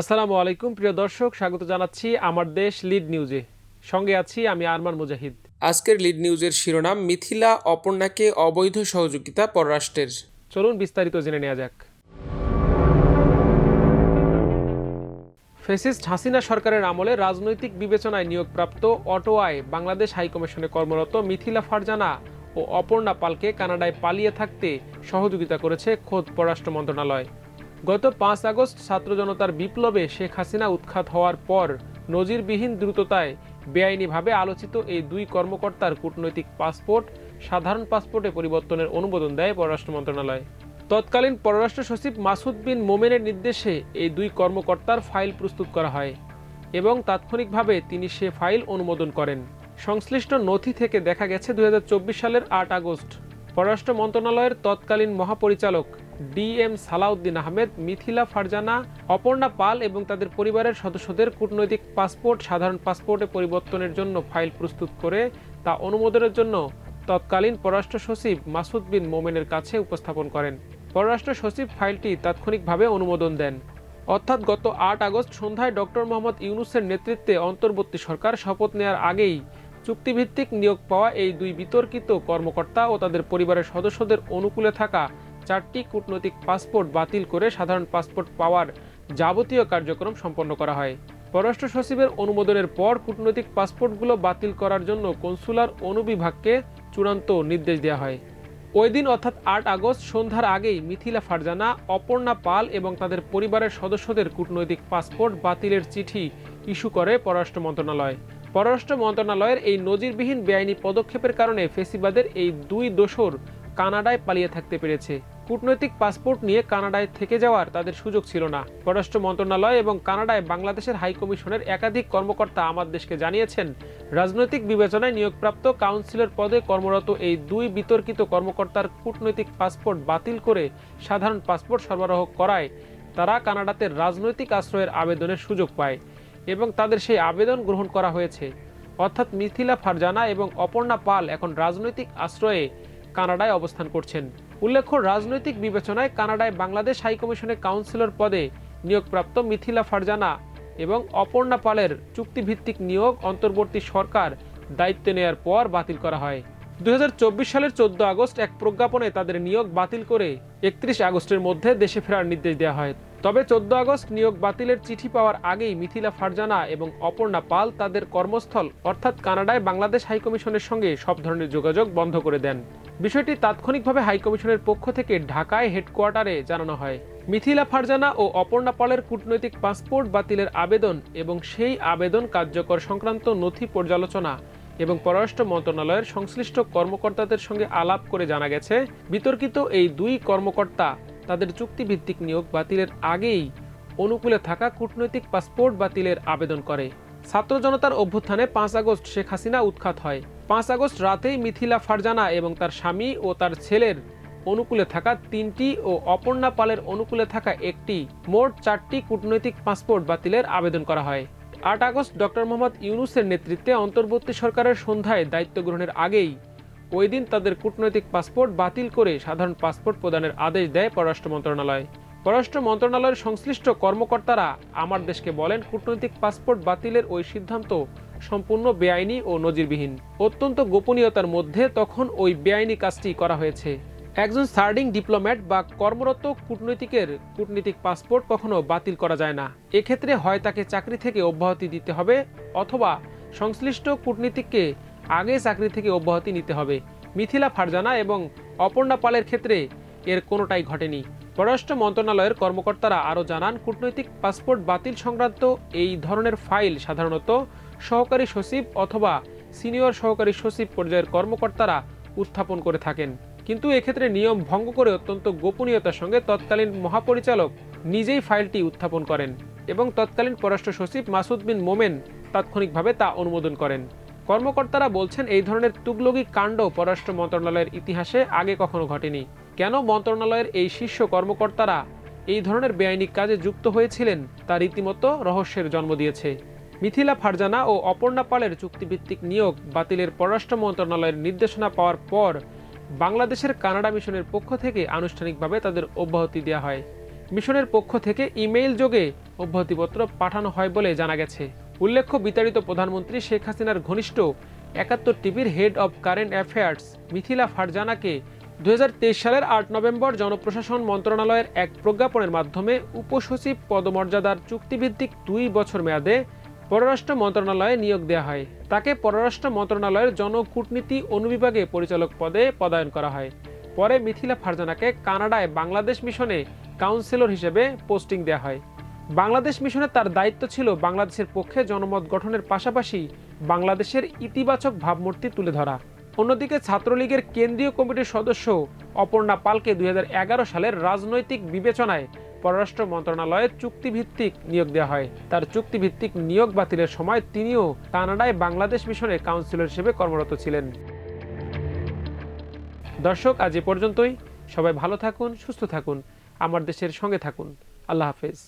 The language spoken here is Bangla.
আসসালামু আলাইকুম প্রিয় দর্শক স্বাগত জানাচ্ছি আমার দেশ লিড নিউজে। সঙ্গে আছি আমি আরমান মুজাহিদ। আজকের লিড নিউজের শিরোনাম মিথিলা অপর্ণাকে অবৈধ সহযোগিতা পররাষ্ট্রের। চলুন বিস্তারিত জেনে নেওয়া যাক। ফেসিস্ট হাসিনা সরকারের আমলে রাজনৈতিক বিবেচনায় নিয়োগপ্রাপ্ত অটোয়ায় বাংলাদেশ হাইকমিশনে কর্মরত মিথিলা ফারজানা ও অপর্ণা পালকে কানাডায় পালিয়ে থাকতে সহযোগিতা করেছে খোদ পররাষ্ট্র মন্ত্রণালয়। গত পাঁচ আগস্ট ছাত্র জনতার বিপ্লবে শেখ হাসিনা উৎখাত হওয়ার পর নজিরবিহীন দ্রুততায় বেআইনিভাবে আলোচিত এই দুই কর্মকর্তার কূটনৈতিক পাসপোর্ট সাধারণ পাসপোর্টে পরিবর্তনের অনুমোদন দেয় পররাষ্ট্র মন্ত্রণালয়। তৎকালীন পররাষ্ট্র সচিব মাসুদ বিন মোমেনের নির্দেশে এই দুই কর্মকর্তার ফাইল প্রস্তুত করা হয় এবং তাৎক্ষণিকভাবে তিনি সে ফাইল অনুমোদন করেন। সংশ্লিষ্ট নথি থেকে দেখা গেছে দু হাজার চব্বিশ সালের আট আগস্ট। পররাষ্ট্র মন্ত্রণালয়ের তৎকালীন মহাপরিচালক ডি এম সালাউদ্দিন আহমেদ, মিথিলা ফারজানা, অপর্ণা পাল এবং তাদের পরিবারের সদস্যদের কূটনৈতিক পাসপোর্ট, সাধারণ পাসপোর্টে পরিবর্তনের জন্য ফাইল প্রস্তুত করে তা অনুমোদনের জন্য তৎকালীন পররাষ্ট্র সচিব মাসুদ বিন মোমেনের কাছে উপস্থাপন করেন। পররাষ্ট্র সচিব ফাইলটি তাৎক্ষণিকভাবে অনুমোদন দেন। অর্থাৎ গত আট আগস্ট সন্ধ্যায় ডক্টর মোহাম্মদ ইউনুসের নেতৃত্বে অন্তর্বর্তী সরকার শপথ নেওয়ার আগেই চুক্তিভিত্তিক নিয়োগ পাওয়া এই দুই বিতর্কিত কর্মকর্তা ও তাদের পরিবারের সদস্যদের অনুকূলে থাকা চারটি কূটনৈতিক পাসপোর্ট বাতিল করে সাধারণ পাসপোর্ট পাওয়ার যাবতীয় কার্যক্রম সম্পন্ন করা হয়। পররাষ্ট্র সচিবের অনুমোদনের পর কূটনৈতিক পাসপোর্টগুলো বাতিল করার জন্য কনসুলার অনুবিভাগকে চূড়ান্ত নির্দেশ দেওয়া হয়। ওই দিন অর্থাৎ আট আগস্ট সন্ধ্যার আগেই মিথিলা ফারজানা, অপর্ণা পাল এবং তাদের পরিবারের সদস্যদের কূটনৈতিক পাসপোর্ট বাতিলের চিঠি ইস্যু করে পররাষ্ট্র মন্ত্রণালয়। পররাষ্ট্র মন্ত্রণালয়ের এই নজিরবিহীন বেআইনি পদক্ষেপের কারণে ফেসিবাদের এই দুই দোসর কানাডায় পালিয়ে থাকতে পেরেছে। কূটনৈতিক পাসপোর্ট নিয়ে কানাডায় থেকে যাওয়ার তাদের সুযোগ ছিল না। পররাষ্ট্র মন্ত্রণালয় এবং কানাডায় বাংলাদেশের হাইকমিশনের একাধিক কর্মকর্তা আমার দেশকে জানিয়েছেন, রাজনৈতিক বিবেচনায় নিয়োগপ্রাপ্ত কাউন্সিলর পদে কর্মরত এই দুই বিতর্কিত কর্মকর্তার কূটনৈতিক পাসপোর্ট বাতিল করে সাধারণ পাসপোর্ট সরবরাহ করায় তারা কানাডাতে রাজনৈতিক আশ্রয়ের আবেদনের সুযোগ পায়। এবং তাদের সেই আবেদন গ্রহণ করা হয়েছে। অর্থাৎ মিথিলা ফারজানা এবং অপর্ণা পাল এখন রাজনৈতিক আশ্রয়ে কানাডায় অবস্থান করছেন। উল্লেখ্য, রাজনৈতিক বিবেচনায় কানাডায় বাংলাদেশ হাইকমিশনের কাউন্সিলর পদে নিয়োগপ্রাপ্ত মিথিলা ফারজানা এবং অপর্ণা পালের চুক্তিভিত্তিক নিয়োগ অন্তর্বর্তী সরকার দায়িত্ব নেয়ার পর বাতিল করা হয়। দুই হাজার চব্বিশ সালের চোদ্দ আগস্ট এক প্রজ্ঞাপনে তাদের নিয়োগ বাতিল করে একত্রিশ আগস্টের মধ্যে দেশে ফেরার নির্দেশ দেওয়া হয়। তবে চোদ্দ আগস্ট নিয়োগ বাতিলের চিঠি পাওয়ার আগেই মিথিলা ফারজানা এবং অপর্ণা পাল তাদের কর্মস্থল, অর্থাৎ কানাডায় বাংলাদেশ হাইকমিশনের সঙ্গে সব ধরনের যোগাযোগ বন্ধ করে দেন। বিষয়টি তাৎক্ষণিকভাবে হাইকমিশনের পক্ষ থেকে ঢাকায় হেডকোয়ার্টারে জানানো হয়। মিথিলা ফারজানা ও অপর্ণা পালের কূটনৈতিক পাসপোর্ট বাতিলের আবেদন এবং সেই আবেদন কার্যকর সংক্রান্ত নথি পর্যালোচনা এবং পররাষ্ট্র মন্ত্রণালয়ের সংশ্লিষ্ট কর্মকর্তাদের সঙ্গে আলাপ করে জানা গেছে, বিতর্কিত এই দুই কর্মকর্তা তাদের চুক্তিভিত্তিক নিয়োগ বাতিলের আগেই অনুকূলে থাকা কূটনৈতিক পাসপোর্ট বাতিলের আবেদন করে। ছাত্র জনতার অভ্যুত্থানে পাঁচ আগস্ট শেখ হাসিনা উৎখাত হয়। পাঁচ আগস্ট রাতেই মিথিলা ফারজানা এবং তার স্বামী ও তার ছেলের অনুকূলে থাকা তিনটি ও অপর্ণা পালের অনুকূলে থাকা একটি, মোট চারটি কূটনৈতিক পাসপোর্ট বাতিলের আবেদন করা হয়। আট আগস্ট ডক্টর মোহাম্মদ ইউনুসের নেতৃত্বে অন্তর্বর্তী সরকারের সন্ধ্যায় দায়িত্ব গ্রহণের আগেই ওই দিন তাদের কূটনৈতিক পাসপোর্ট বাতিল করে সাধারণ পাসপোর্ট প্রদানের আদেশ দেয় পররাষ্ট্র মন্ত্রণালয়। পররাষ্ট্র মন্ত্রণালয়ের সংশ্লিষ্ট কর্মকর্তারা আমার দেশকে বলেন, কূটনৈতিক পাসপোর্ট বাতিলের ওই সিদ্ধান্ত সম্পূর্ণ বেআইনি ও নজিরবিহীন। অত্যন্ত গোপনীয়তার মধ্যে তখন ওই বেআইনি কাজটি করা হয়েছে। একজন সার্ডিং ডিপ্লোম্যাট বা কর্মরত কূটনৈতিকের কূটনীতিক পাসপোর্ট কখনো বাতিল করা যায় না। এক্ষেত্রে হয় তাকে চাকরি থেকে অব্যাহতি দিতে হবে অথবা সংশ্লিষ্ট কূটনীতিককে আগে চাকরি থেকে অব্যাহতি নিতে হবে। মিথিলা ফারজানা এবং অপর্ণা পালের ক্ষেত্রে এর কোনোটাই ঘটেনি। পররাষ্ট্র মন্ত্রণালয়ের কর্মকর্তারা আরও জানান, কূটনৈতিক পাসপোর্ট বাতিল সংক্রান্ত এই ধরনের ফাইল সাধারণত সহকারী সচিব অথবা সিনিয়র সহকারী সচিব পর্যায়ের কর্মকর্তারা উত্থাপন করে থাকেন। কিন্তু এক্ষেত্রে নিয়ম ভঙ্গ করে অত্যন্ত গোপনীয়তার সঙ্গে তৎকালীন মহাপরিচালক নিজেই ফাইলটি উত্থাপন করেন এবং তৎকালীন পররাষ্ট্র সচিব মাসুদ বিন মোমেন তাৎক্ষণিকভাবে তা অনুমোদন করেন। কর্মকর্তারা বলছেন এই ধরনের তুগলগি কাণ্ড পররাষ্ট্র মন্ত্রণালয়ের ইতিহাসে আগে কখনো ঘটেনি। কেন মন্ত্রণালয়ের এই শীর্ষ কর্মকর্তারা এই ধরনের বেআইনি কাজে যুক্ত হয়েছিলেন তা রীতিমতো রহস্যের জন্ম দিয়েছে। মিথিলা ফারজানা ও অপর্ণা পালের চুক্তিভিত্তিক নিয়োগ বাতিলের পররাষ্ট্র মন্ত্রণালয়ের নির্দেশনা পাওয়ার পর বাংলাদেশের কানাডা মিশনের পক্ষ থেকে আনুষ্ঠানিকভাবে তাদের অব্যাহতি দেওয়া হয়। মিশনের পক্ষ থেকে ইমেইল যোগে অব্যাহতিপত্র পাঠানো হয় বলে জানা গেছে। উল্লেখ্য, বিতাড়িত প্রধানমন্ত্রী শেখ হাসিনার ঘনিষ্ঠ একাত্তর টিভির head of current affairs Mithila ফারজানাকে দুই হাজার তেইশ সালের আট নভেম্বর জনপ্রশাসন মন্ত্রণালয়ের এক প্রজ্ঞাপনের মাধ্যমে উপসচিব পদমর্যাদার চুক্তিভিত্তিক দুই বছর মেয়াদে পররাষ্ট্র মন্ত্রণালয়ে নিয়োগ দেওয়া হয়। তাকে পররাষ্ট্র মন্ত্রণালয়ের জনকূটনীতি অনুবিভাগে পরিচালক পদে পদায়ন করা হয়। পরে মিথিলা ফারজানাকে কানাডায় বাংলাদেশ মিশনে কাউন্সিলর হিসেবে পোস্টিং দেওয়া হয়। বাংলাদেশ মিশনে তার দায়িত্ব ছিল বাংলাদেশের পক্ষে জনমত গঠনের পাশাপাশি বাংলাদেশের ইতিবাচক ভাবমূর্তি তুলে ধরা। অন্যদিকে ছাত্রলীগের কেন্দ্রীয় কমিটির সদস্য অপর্ণা পালকে দুই হাজার এগারো সালের রাজনৈতিক বিবেচনায় পররাষ্ট্র মন্ত্রণালয়ে চুক্তিভিত্তিক নিয়োগ দেওয়া হয়। তার চুক্তিভিত্তিক নিয়োগ বাতিলের সময় তিনিও কানাডায় বাংলাদেশ মিশনে কাউন্সিলর হিসেবে কর্মরত ছিলেন। দর্শক, আজ এ পর্যন্তই। সবাই ভালো থাকুন, সুস্থ থাকুন। আমার দেশের সঙ্গে থাকুন। আল্লাহ হাফেজ।